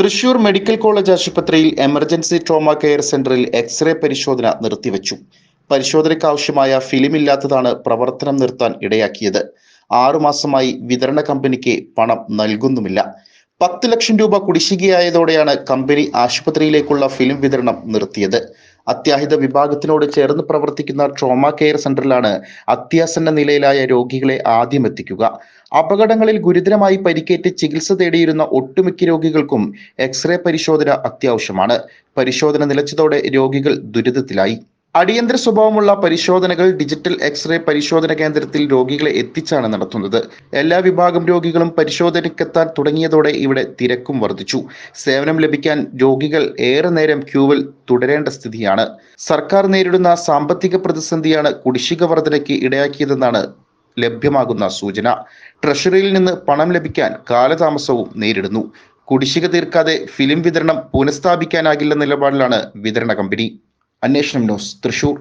Thrissur medical college ആശുപത്രിയിൽ emergency trauma care സെന്ററിൽ x-ray പരിശോധന നിർത്തിവച്ചു. പരിശോധനയ്ക്ക് ആവശ്യമായ ഫിലിം ഇല്ലാത്തതാണ് പ്രവർത്തനം നിർത്താൻ ഇടയാക്കിയത്. ആറുമാസമായി വിതരണ കമ്പനിക്ക് പണം നൽകുന്നുമില്ല. പത്ത് ലക്ഷം രൂപ കുടിശ്ശികയായതോടെയാണ് കമ്പനി ആശുപത്രിയിലേക്കുള്ള ഫിലിം വിതരണം നിർത്തിയത്. അത്യാഹിത വിഭാഗത്തിനോട് ചേർന്ന് പ്രവർത്തിക്കുന്ന ട്രോമ കെയർ സെന്ററിലാണ് അത്യാസന്ന നിലയിലായ രോഗികളെ ആദ്യം എത്തിക്കുക. അപകടങ്ങളിൽ ഗുരുതരമായി പരിക്കേറ്റ് ചികിത്സ തേടിയിരുന്ന ഒട്ടുമിക്ക രോഗികൾക്കും എക്സ്റേ പരിശോധന അത്യാവശ്യമാണ്. പരിശോധന നിലച്ചതോടെ രോഗികൾ ദുരിതത്തിലായി. അടിയന്തര സ്വഭാവമുള്ള പരിശോധനകൾ ഡിജിറ്റൽ എക്സ്റേ പരിശോധന കേന്ദ്രത്തിൽ രോഗികളെ എത്തിച്ചാണ് നടത്തുന്നത്. എല്ലാ വിഭാഗം രോഗികളും പരിശോധനയ്ക്കെത്താൻ തുടങ്ങിയതോടെ ഇവിടെ തിരക്കും വർദ്ധിച്ചു. സേവനം ലഭിക്കാൻ രോഗികൾ ഏറെ നേരം ക്യൂവിൽ തുടരേണ്ട സ്ഥിതിയാണ്. സർക്കാർ നേരിടുന്ന സാമ്പത്തിക പ്രതിസന്ധിയാണ് കുടിശ്ശിക വർധനയ്ക്ക് ഇടയാക്കിയതെന്നാണ് ലഭ്യമാകുന്ന സൂചന. ട്രഷറിയിൽ നിന്ന് പണം ലഭിക്കാൻ കാലതാമസവും നേരിടുന്നു. കുടിശ്ശിക തീർക്കാതെ ഫിലിം വിതരണം പുനഃസ്ഥാപിക്കാനാകില്ല നിലപാടിലാണ് വിതരണ കമ്പനി. അന്വേഷണം ന്യൂസ് തൃശൂർ.